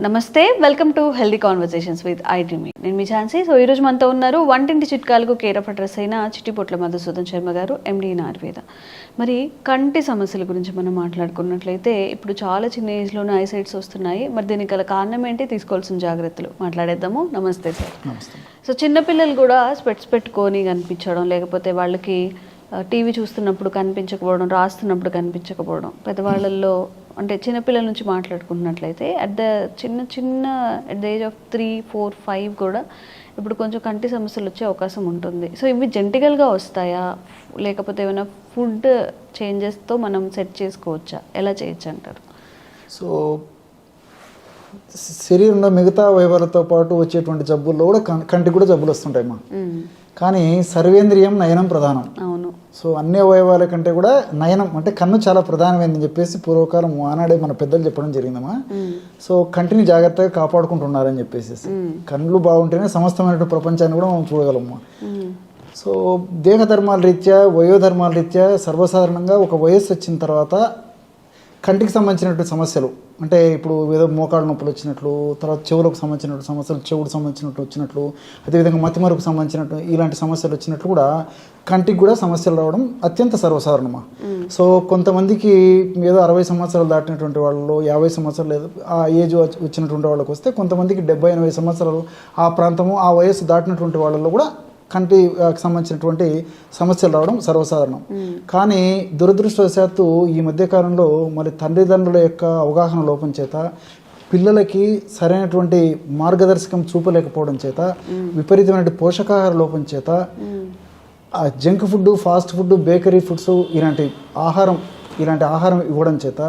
నమస్తే welcome to healthy conversations with ఐడ్రీమి నేను మీ ఛాన్సీ సో ఈరోజు మనతో ఉన్నారు వంటింటి చిట్కాలకు కేర్ ఆఫ్ అడ్రస్ అయిన చిట్టిపొట్ల మధుసూదన్ శర్మ గారు ఎండి ఆయుర్వేద మరి కంటి సమస్యల గురించి మనం మాట్లాడుకున్నట్లయితే ఇప్పుడు చాలా చిన్న ఏజ్లోనే ఐసైట్స్ వస్తున్నాయి. మరి దీనికి గల కారణం ఏంటి? తీసుకోవాల్సిన జాగ్రత్తలు మాట్లాడేద్దాము. నమస్తే సార్. సో చిన్నపిల్లలు కూడా స్పెట్స్ పెట్టుకొని కనిపించడం లేకపోతే వాళ్ళకి టీవీ చూస్తున్నప్పుడు కనిపించకపోవడం రాస్తున్నప్పుడు కనిపించకపోవడం పెద్దవాళ్ళల్లో అంటే చిన్నపిల్లల నుంచి మాట్లాడుకుంటున్నట్లయితే అట్ ద చిన్న చిన్న at the age of three four five కూడా ఇప్పుడు కొంచెం కంటి సమస్యలు వచ్చే అవకాశం ఉంటుంది. సో ఇవి జెంటికల్గా వస్తాయా? లేకపోతే ఏమైనా ఫుడ్ చేంజెస్తో మనం సెట్ చేసుకోవచ్చా? ఎలా చేయొచ్చు అంటారు? సో శరీరంలో మిగతా అవయవాలతో పాటు వచ్చేటువంటి జబ్బుల్లో కూడా కంటికి కూడా జబ్బులు వస్తుంటాయి మా. కానీ సర్వేంద్రియం నయనం ప్రధానం. అవును. సో అన్ని అవయవాల కంటే కూడా నయనం అంటే కన్ను చాలా ప్రధానమైందని చెప్పేసి పూర్వకాలం ఆనాడే మన పెద్దలు చెప్పడం జరిగిందమ్మా మ్మ్. సో కంటిని జాగ్రత్తగా కాపాడుకుంటున్నారని చెప్పేసి కళ్ళు బాగుంటేనే సమస్తమైన ప్రపంచాన్ని కూడా మనం చూడగలము. సో దేహధర్మాల రీత్యా వయోధర్మాల రీత్యా సర్వసాధారణంగా ఒక వయస్సు వచ్చిన తర్వాత కంటికి సంబంధించినటువంటి సమస్యలు అంటే ఇప్పుడు ఏదో మోకాళ్ళ నొప్పులు వచ్చినట్లు తర్వాత చెవులకు సంబంధించినటువంటి సమస్యలు చెవుకు సంబంధించినట్టు వచ్చినట్లు అదేవిధంగా మతిమరుకు సంబంధించినట్టు ఇలాంటి సమస్యలు వచ్చినట్లు కూడా కంటికి కూడా సమస్యలు రావడం అత్యంత సర్వసాధారణమా? సో కొంతమందికి ఏదో అరవై సంవత్సరాలు దాటినటువంటి వాళ్ళు యాభై సంవత్సరాలు లేదు ఆ ఏజ్ వచ్చి- వచ్చినటువంటి వాళ్ళకి వస్తే కొంతమందికి డెబ్బై ఎనభై సంవత్సరాలు ఆ ప్రాంతము ఆ వయస్సు దాటినటువంటి వాళ్ళలో కూడా కంటి ఆ, సంబంధించినటువంటి సమస్యలు రావడం సర్వసాధారణం. కానీ దురదృష్టవశాత్తు ఈ మధ్యకాలంలో మరి తల్లిదండ్రుల యొక్క అవగాహన లోపం చేత పిల్లలకి సరైనటువంటి మార్గదర్శకం చూపలేకపోవడం చేత విపరీతమైన పోషకాహార లోపం చేత junk food fast food bakery foods ఇలాంటి ఆహారం ఇలాంటి ఆహారం ఇవ్వడం చేత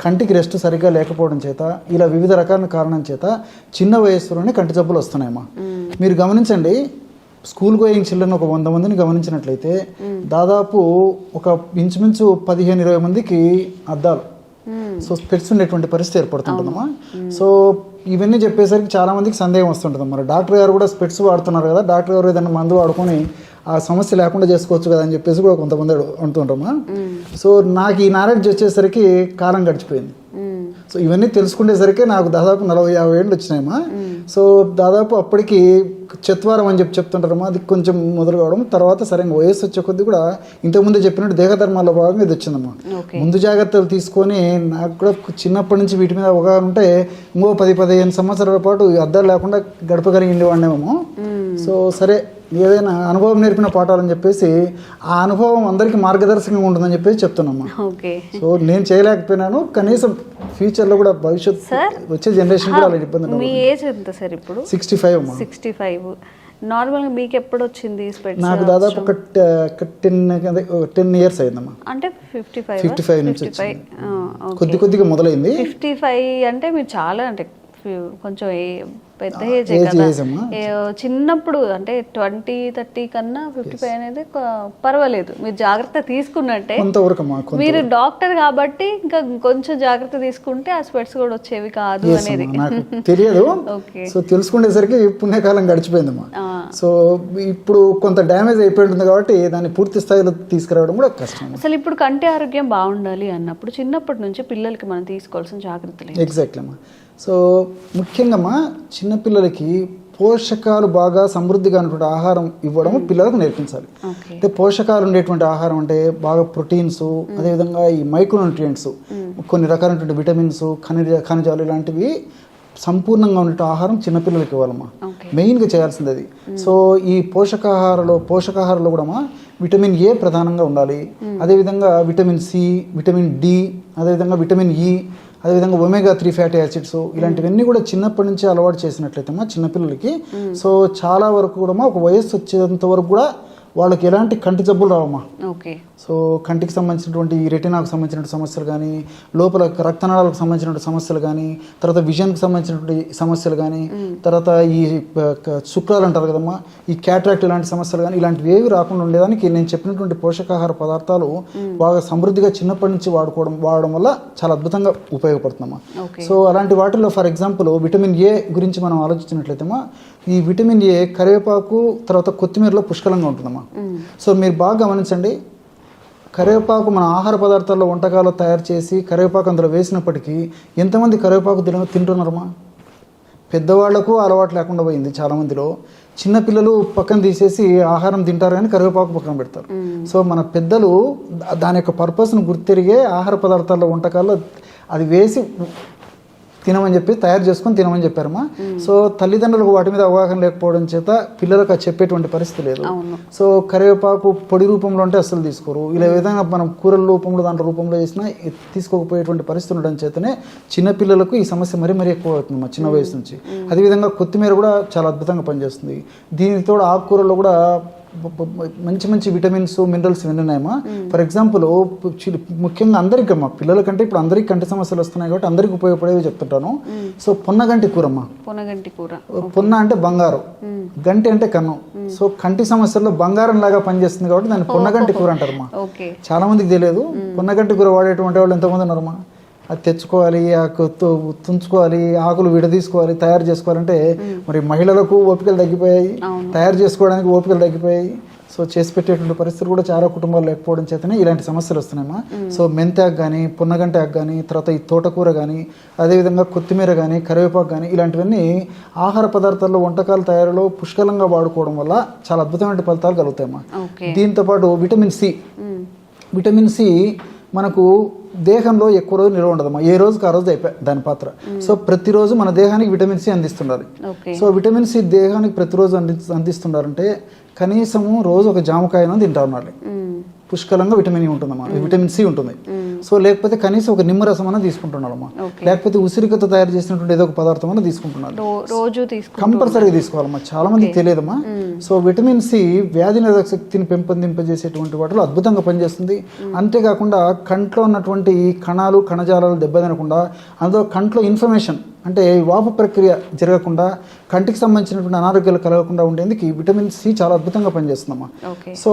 కంటికి రెస్ట్ సరిగ్గా లేకపోవడం చేత ఇలా వివిధ రకాల కారణం చేత చిన్న వయస్సులోనే కంటి జబ్బులు వస్తున్నాయమ్మా. మీరు గమనించండి స్కూల్ గోయింగ్ చిల్డ్రన్ ఒక వంద మందిని గమనించినట్లయితే దాదాపు ఒక ఇంచుమించు పదిహేను ఇరవై మందికి అద్దాలు. సో స్పెట్స్ ఉండేటువంటి పరిస్థితి ఏర్పడుతుంటుందమ్మా సో ఇవన్నీ చెప్పేసరికి చాలా మందికి సందేహం వస్తుంటుంది మరి డాక్టర్ గారు కూడా స్పెట్స్ వాడుతున్నారు కదా డాక్టర్ గారు ఏదైనా మందు వాడుకొని ఆ సమస్య లేకుండా చేసుకోవచ్చు కదా అని చెప్పేసి కూడా కొంతమంది అంటుంటామా సో నాకు ఈ నాలెడ్జ్ వచ్చేసరికి కాలం గడిచిపోయింది. సో ఇవన్నీ తెలుసుకునేసరికి నాకు దాదాపు నలభై యాభై ఏళ్ళు వచ్చినాయమ్మా. సో దాదాపు అప్పటికి చత్వారం అని చెప్పి చెప్తుంటారమ్మా. అది కొంచెం మొదలు కావడం. తర్వాత సరైన వయస్సు వచ్చే కొద్దీ కూడా ఇంతకుముందు చెప్పినట్టు దేహధర్మాల్లో భాగంగా ఇది వచ్చిందమ్మా. ముందు జాగ్రత్తలు తీసుకొని నాకు కూడా చిన్నప్పటి నుంచి వీటి మీద అవగాహన ఉంటే ఇంకో పది పదిహేను సంవత్సరాల పాటు అద్దాలు లేకుండా గడపగలిగి వాడినేమో సో సరే ఏదైనా అనుభవం నేర్పిన పాఠాలని చెప్పేసి ఆ అనుభవం అందరికీ మార్గదర్శకంగా ఉంటుందని చెప్పేసి చెప్తున్నామ్మా సో నేను చేయలేకపోయినాను కనీసం ఫ్యూచర్లో కూడా భవిష్యత్? వచ్చే జనరేషన్ కూడా అలా ఇబ్బంది మీ ఏజ్ ఎంత సార్ ఇప్పుడు? సిక్స్టీ ఫైవ్ సిక్స్టీ ఫైవ్ నార్మల్గా మీకు ఎప్పుడు వచ్చింది నాకు దాదాపు ఒక టెన్ టెన్ ఇయర్స్ అయిందమ్మా. అంటే ఫిఫ్టీ ఫైవ్ 55 నుంచి ఫిఫ్టీ ఫైవ్ కొద్ది కొద్దిగా మొదలైంది. ఫిఫ్టీ ఫైవ్ అంటే మీరు చాలా అంటే కొంచెం పెద్ద ఏజ్ కదా. చిన్నప్పుడు అంటే ట్వంటీ థర్టీ కన్నా ఫిఫ్టీ ఫైవ్ అనేది పర్వాలేదు. మీరు జాగ్రత్త తీసుకున్నట్టే. మీరు డాక్టర్ కాబట్టి ఇంకా కొంచెం జాగ్రత్త తీసుకుంటే ఆ స్పెట్స్ కూడా వచ్చేవి కాదు అనేది. తెలియదు. ఓకే. సో తెలుసుకునేసరికి పుణ్యకాలం గడిచిపోయిందమ్మా. ఆ, సో ఇప్పుడు కొంత డ్యామేజ్ అయిపోయి ఉంటుంది కాబట్టి దాన్ని పూర్తి స్థాయిలో తీసుకురావడం కూడా కష్టం అసలు ఇప్పుడు కంటి ఆరోగ్యం బాగుండాలి అన్నప్పుడు చిన్నప్పటి నుంచి పిల్లలకి మనం తీసుకోవాల్సిన జాగ్రత్తలు? ఎగ్జాక్ట్లీ అమ్మా. సో ముఖ్యంగా అమ్మా చిన్నపిల్లలకి పోషకాలు బాగా సమృద్ధిగా ఉన్నటువంటి ఆహారం ఇవ్వడం పిల్లలకు నేర్పించాలి. అంటే పోషకాలు ఉండేటువంటి ఆహారం అంటే బాగా ప్రోటీన్స్ అదేవిధంగా ఈ మైక్రోన్యూట్రియంట్స్ కొన్ని రకాలైనటువంటి విటమిన్స్ ఖనిజ ఖనిజాలు ఇలాంటివి సంపూర్ణంగా ఉండే ఆహారం చిన్నపిల్లలకి ఇవ్వాలమ్మా. మెయిన్గా చేయాల్సింది అది సో ఈ పోషకాహారలో పోషకాహారంలో కూడా విటమిన్ ఏ ప్రధానంగా ఉండాలి. అదేవిధంగా విటమిన్ సి విటమిన్ డి అదేవిధంగా విటమిన్ ఈ అదేవిధంగా ఒమేగా త్రీ ఫ్యాటీ యాసిడ్స్ ఇలాంటివన్నీ కూడా చిన్నప్పటి నుంచి అలవాటు చేసినట్లయితే మా చిన్నపిల్లలకి. సో చాలా వరకు కూడా ఒక వయస్సు వచ్చేంత వరకు కూడా వాళ్ళకి ఎలాంటి కంటి జబ్బులు రావమ్మా. సో కంటికి సంబంధించినటువంటి రెటినాకు సంబంధించినటువంటి సమస్యలు కానీ లోపల రక్తనాళాలకు సంబంధించినటువంటి సమస్యలు కానీ తర్వాత విజన్కి సంబంధించినటువంటి సమస్యలు కానీ తర్వాత ఈ శుక్రాలు అంటారు కదమ్మా ఈ క్యాట్రాక్ట్ ఇలాంటి సమస్యలు కానీ ఇలాంటివి ఏవి రాకుండా ఉండేదానికి నేను చెప్పినటువంటి పోషకాహార పదార్థాలు బాగా సమృద్ధిగా చిన్నప్పటి నుంచి వాడుకోవడం వాడడం వల్ల చాలా అద్భుతంగా ఉపయోగపడుతుందమ్మా. సో అలాంటి వాటిల్లో ఫర్ ఎగ్జాంపుల్ విటమిన్ ఏ గురించి మనం ఆలోచించినట్లయితేమా ఈ విటమిన్ ఏ కరివేపాకు తర్వాత కొత్తిమీరలో పుష్కలంగా ఉంటుందమ్మా. సో మీరు బాగా గమనించండి కరివేపాకు మన ఆహార పదార్థాల్లో వంటకాలు తయారు చేసి కరివేపాకు అందులో వేసినప్పటికీ ఎంతమంది కరివేపాకు తిన తింటున్నారమ్మా? పెద్దవాళ్ళకు అలవాటు లేకుండా పోయింది చాలామందిలో. చిన్నపిల్లలు పక్కన తీసేసి ఆహారం తింటారు కానీ కరివేపాకు పక్కన పెడతారు. సో మన పెద్దలు దాని యొక్క పర్పస్ను గుర్తిరిగే ఆహార పదార్థాల్లో వంటకాల్లో అది వేసి తినమని చెప్పి తయారు చేసుకొని తినమని చెప్పారమ్మా. సో తల్లిదండ్రులకు వాటి మీద అవగాహన లేకపోవడం చేత పిల్లలకు అది చెప్పేటువంటి పరిస్థితి లేదు. సో కరివేపాకు పొడి రూపంలో అంటే అస్సలు తీసుకోరు. ఇలా విధంగా మనం కూరల రూపంలో దాంట్లో రూపంలో చేసినా తీసుకోకపోయేటువంటి పరిస్థితి ఉండడం చేతనే చిన్నపిల్లలకు ఈ సమస్య మరీ మరీ ఎక్కువ అవుతుంది మా చిన్న వయసు నుంచి. అదేవిధంగా కొత్తిమీర కూడా చాలా అద్భుతంగా పనిచేస్తుంది. దీనికి తోడు ఆకుకూరలో కూడా మంచి మంచి విటమిన్స్ మినరల్స్ ఇవన్నీ ఉన్నాయమ్మా. ఫర్ ఎగ్జాంపుల్ ముఖ్యంగా అందరికీ అమ్మా పిల్లల కంటే ఇప్పుడు అందరికీ కంటి సమస్యలు వస్తున్నాయి కాబట్టి అందరికీ ఉపయోగపడేవి చెప్తుంటాను. సో పొన్నగంటి కూరమ్మా. పొనగంటి కూర. పొన్న అంటే బంగారం. గంటి అంటే కన్ను. సో కంటి సమస్యల్లో బంగారం లాగా పనిచేస్తుంది కాబట్టి దాన్ని పొన్నగంటి కూర అంటారమ్మా. ఓకే. చాలా మందికి తెలియదు. పొన్నగంటి కూర వాడేటువంటి వాళ్ళు ఎంతమంది ఉన్నారమ్మా. అది తెచ్చుకోవాలి ఆ తుంచుకోవాలి ఆకులు విడదీసుకోవాలి తయారు చేసుకోవాలంటే మరి మహిళలకు ఓపికలు తగ్గిపోయాయి. తయారు చేసుకోవడానికి ఓపికలు తగ్గిపోయాయి. సో చేసి పెట్టేటువంటి పరిస్థితులు కూడా చాలా కుటుంబాలు లేకపోవడం చేతనే ఇలాంటి సమస్యలు వస్తున్నాయమ్మా. సో మెంతాకు కానీ పున్నగంటాకు కానీ తర్వాత ఈ తోటకూర కానీ అదేవిధంగా కొత్తిమీర కానీ కరివేపాకు కానీ ఇలాంటివన్నీ ఆహార పదార్థాల్లో వంటకాల తయారీలో పుష్కలంగా వాడుకోవడం వల్ల చాలా అద్భుతమైన ఫలితాలు కలుగుతాయమ్మా. ఓకే. దీంతో పాటు విటమిన్ సి. విటమిన్ సి మనకు దేహంలో ఎక్కువ రోజు నిల్వ ఉండదమ్మా. ఏ రోజుకి ఆ రోజు అయిపోయి దాని పాత్ర. సో ప్రతిరోజు మన దేహానికి విటమిన్ సి అందిస్తుండాలి ఓకే. సో విటమిన్ సి దేహానికి ప్రతిరోజు అంది అందిస్తున్నారంటే కనీసము రోజు ఒక జామకాయను తింటా ఉండాలి. పుష్కలంగా విటమిన్ ఈ ఉంటుందమ్మా. విటమిన్ సి ఉంటుంది. సో లేకపోతే కనీసం ఒక నిమ్మరసం అన్న తీసుకుంటున్నారమ్మా ఓకే. లేకపోతే ఉసిరికతో తయారు చేసినటువంటి ఏదో ఒక పదార్థం అన్న తీసుకుంటున్నారు రోజు కంపల్సరీగా తీసుకోవాలమ్మా. చాలా మందికి తెలియదమ్మా. సో విటమిన్ సి వ్యాధి నిరోధక శక్తిని పెంపొందింపజేసేటువంటి వాటిలో అద్భుతంగా పనిచేస్తుంది. అంతేకాకుండా కంట్లో ఉన్నటువంటి కణాలు కణజాలాలు దెబ్బతినకుండా అందులో కంట్లో ఇన్ఫర్మేషన్ అంటే ఈ వాపు ప్రక్రియ జరగకుండా కంటికి సంబంధించినటువంటి అనారోగ్యాలు కలగకుండా ఉండేందుకు ఈ విటమిన్ సి చాలా అద్భుతంగా పనిచేస్తుందమ్మా. సో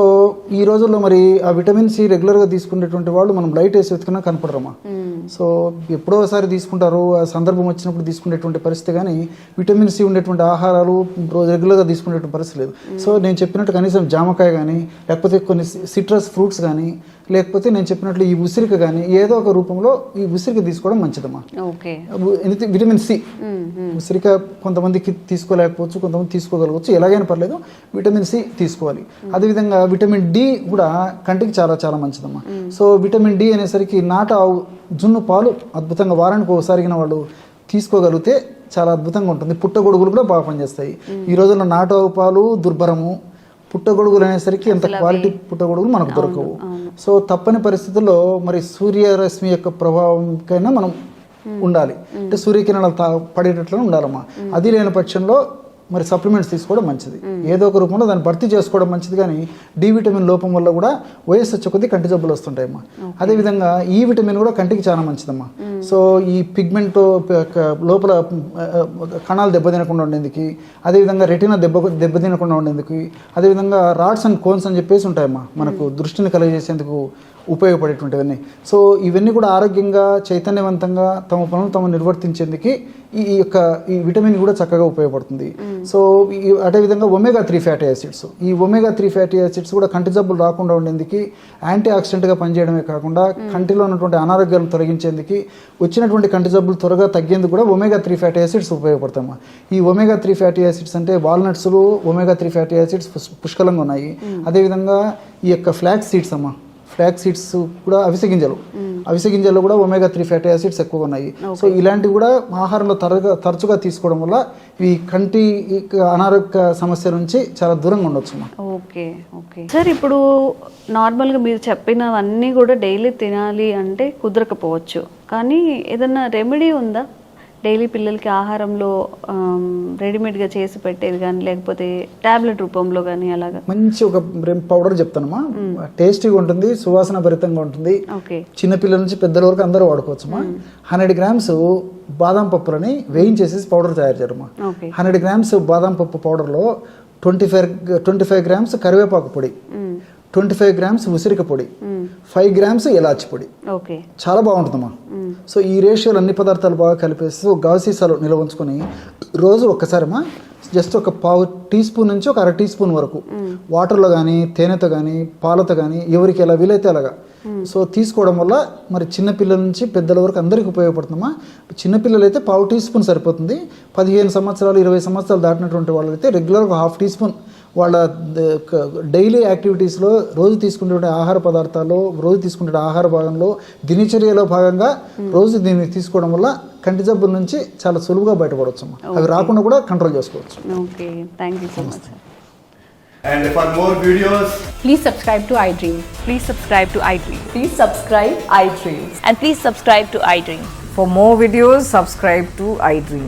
ఈ రోజుల్లో మరి ఆ విటమిన్ సి రెగ్యులర్గా తీసుకునేటువంటి వాళ్ళు మనం లైట్ వేసి వెతికినా కనపడరమ్మా. మ్మ్. సో ఎప్పుడో ఒకసారి తీసుకుంటారు ఆ సందర్భం వచ్చినప్పుడు తీసుకునేటువంటి పరిస్థితి కానీ విటమిన్ సి ఉండేటువంటి ఆహారాలు రోజు రెగ్యులర్గా తీసుకునేటువంటి పరిస్థితి లేదు. సో నేను చెప్పినట్టు కనీసం జామకాయ కానీ లేకపోతే కొన్ని సిట్రస్ ఫ్రూట్స్ కానీ లేకపోతే నేను చెప్పినట్లు ఈ ఉసిరిక కానీ ఏదో ఒక రూపంలో ఈ ఉసిరిక తీసుకోవడం మంచిదమ్మా. Vitamin C. ఉసిరిక కొంతమందికి తీసుకోలేకపోవచ్చు కొంతమంది తీసుకోగలగవచ్చు ఎలాగైనా పర్లేదు విటమిన్ సి తీసుకోవాలి. అదేవిధంగా విటమిన్ డి కూడా కంటికి చాలా చాలా మంచిదమ్మా. సో విటమిన్ డి అనేసరికి నాట ఆవు జున్ను పాలు అద్భుతంగా వారానికి ఒకసారిగిన వాళ్ళు తీసుకోగలిగితే చాలా అద్భుతంగా ఉంటుంది. పుట్టగొడుగులు కూడా బాగా పనిచేస్తాయి. ఈ రోజుల్లో నాటు ఆవు పాలు దుర్భరము. పుట్టగొడుగులు అనేసరికి ఎంత క్వాలిటీ పుట్టగొడుగులు మనకు దొరకవు. సో తప్పని పరిస్థితుల్లో మరి సూర్యరశ్మి యొక్క ప్రభావంకైనా మనం ఉండాలి. అంటే సూర్యకిరణాలు తా పడేటట్లు ఉండాలమ్మా. అది లేని పక్షంలో మరి సప్లిమెంట్స్ తీసుకోవడం మంచిది. ఏదో ఒక రూపంలో దాన్ని భర్తీ చేసుకోవడం మంచిది కానీ డి విటమిన్ లోపం వల్ల కూడా వయస్సు వచ్చే కొద్దీ కంటి జబ్బులు వస్తుంటాయమ్మా. అదేవిధంగా ఈ విటమిన్ కూడా కంటికి చాలా మంచిదమ్మా. సో ఈ పిగ్మెంట్ లోపల కణాలు దెబ్బతినకుండా ఉండేందుకు అదేవిధంగా రెటినా దెబ్బ దెబ్బతినకుండా ఉండేందుకు అదేవిధంగా రాడ్స్ అండ్ కోన్స్ అని చెప్పేసి ఉంటాయమ్మా. మనకు దృష్టిని కలుగజేసేందుకు ఉపయోగపడేటువంటివన్నీ. సో ఇవన్నీ కూడా ఆరోగ్యంగా చైతన్యవంతంగా తమ పనులు తాము నిర్వర్తించేందుకు ఈ యొక్క ఈ విటమిన్ కూడా చక్కగా ఉపయోగపడుతుంది. సో అదేవిధంగా ఒమేగా త్రీ ఫ్యాటీ యాసిడ్స్ ఈ ఒమేగా త్రీ ఫ్యాటీ యాసిడ్స్ కూడా కంటి జబ్బులు రాకుండా ఉండేందుకు యాంటీ ఆక్సిడెంట్గా పనిచేయడమే కాకుండా కంటిలో ఉన్నటువంటి అనారోగ్యాలను తొలగించేందుకు వచ్చినటువంటి కంటి జబ్బులు త్వరగా తగ్గేందుకు కూడా ఒమేగా త్రీ ఫ్యాటీ యాసిడ్స్ ఉపయోగపడతాయి ఈ ఒమేగా త్రీ ఫ్యాటీ యాసిడ్స్ అంటే వాల్నట్స్లు ఒమేగా త్రీ ఫ్యాటీ యాసిడ్స్ పుష్కలంగా ఉన్నాయి. అదేవిధంగా ఈ యొక్క ఫ్లాక్స్ సీడ్స్ అమ్మా. ఫ్లాక్ సీడ్స్ కూడా అవిసె గింజలు. అవిసె గింజల్లో కూడా ఒమేగా త్రీ ఫ్యాటీ యాసిడ్స్ ఎక్కువగా ఉన్నాయి. సో ఇలాంటివి కూడా ఆహారంలో తరగా తరచుగా తీసుకోవడం వల్ల ఈ కంటి అనారోగ్య సమస్య నుంచి చాలా దూరంగా ఉండొచ్చు ఓకే ఓకే. సార్ ఇప్పుడు నార్మల్గా మీరు చెప్పినవన్నీ కూడా డైలీ తినాలి అంటే కుదరకపోవచ్చు. కానీ ఏదన్నా రెమెడీ ఉందా? డైలీ పిల్లలకి ఆహారంలో రెడీమేడ్గా చేసి పెట్టేది కానీ లేకపోతే టాబ్లెట్ రూపంలో కానీ అలాగా? మంచి ఒక పౌడర్ చెప్తానమ్మా. టేస్టీగా ఉంటుంది సువాసన భరితంగా ఉంటుంది. చిన్నపిల్లల నుంచి పెద్దల వరకు అందరూ వాడుకోవచ్చమ్మా. హండ్రెడ్ గ్రామ్స్ బాదం పప్పులని వేయించేసేసి పౌడర్ తయారు చేయడమ్మా హండ్రెడ్ గ్రామ్స్ బాదం పప్పు పౌడర్లో twenty five twenty five grams కరివేపాకు పొడి. ట్వంటీ ఫైవ్ గ్రామ్స్ ఉసిరిక పొడి. ఫైవ్ గ్రామ్స్ ఇలాచి పొడి. చాలా బాగుంటుందమ్మా. మ్మ్. సో ఈ రేషియోలు అన్ని పదార్థాలు బాగా కలిపేసి ఒక గాజు సీసాలో నిల్వ ఉంచుకొని రోజు ఒక్కసారమ్మా జస్ట్ ఒక పావు టీ స్పూన్ నుంచి ఒక అర టీ స్పూన్ వరకు వాటర్లో కానీ తేనెతో కానీ పాలతో కానీ ఎవరికి ఎలా వీలైతే అలాగా. సో తీసుకోవడం వల్ల మరి చిన్నపిల్లల నుంచి పెద్దల వరకు అందరికీ ఉపయోగపడుతుందమ్మా. చిన్నపిల్లలు అయితే పావు టీ స్పూన్ సరిపోతుంది. పదిహేను సంవత్సరాలు ఇరవై సంవత్సరాలు దాటినటువంటి వాళ్ళైతే రెగ్యులర్గా హాఫ్ టీ స్పూన్ వాళ్ళ డైలీ యాక్టివిటీస్లో రోజు తీసుకునే ఆహార పదార్థాల్లో రోజు తీసుకునే ఆహార భాగంలో దినచర్యలో భాగంగా రోజు దీన్ని తీసుకోవడం వల్ల కంటి జబ్బుల నుంచి చాలా సులువుగా బయటపడవచ్చు అమ్మా అవి రాకుండా కూడా కంట్రోల్ చేసుకోవచ్చు okay thank you so much sir And for more videos, Please subscribe to iDream. Please subscribe to iDream. Please subscribe iDreams. And please subscribe to iDream. For more videos, subscribe to iDream.